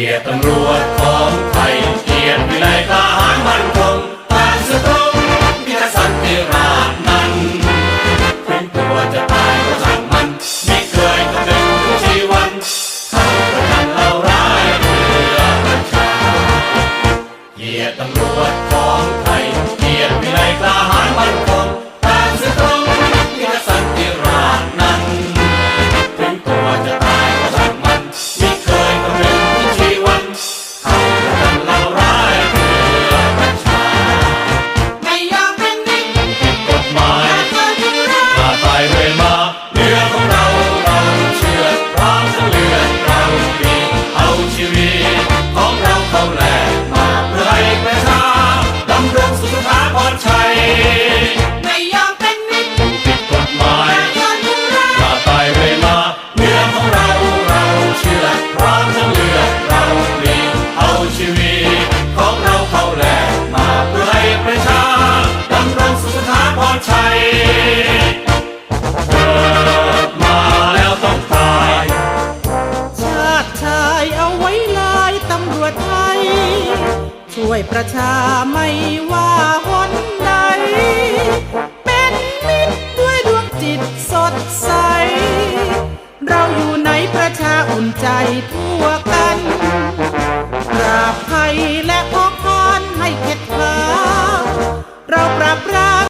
กียรติตำรวจของไทยเกียรติวินัยทหารมันคงทางสตรงมีตรสันติราชนั้นถึงตัวจะตายก็ช่างมันไม่เคยคำนึงถึงชีวันเขาประทันเราร้ายเพื่อประชาเกียรติตำรวจของไทยเกียรติวิไลท ช่วยประชาไม่ว่าหนใด เป็นมิตรด้วยดวงจิตสดใส เราอยู่ในประชาอุ่นใจทั่วกัน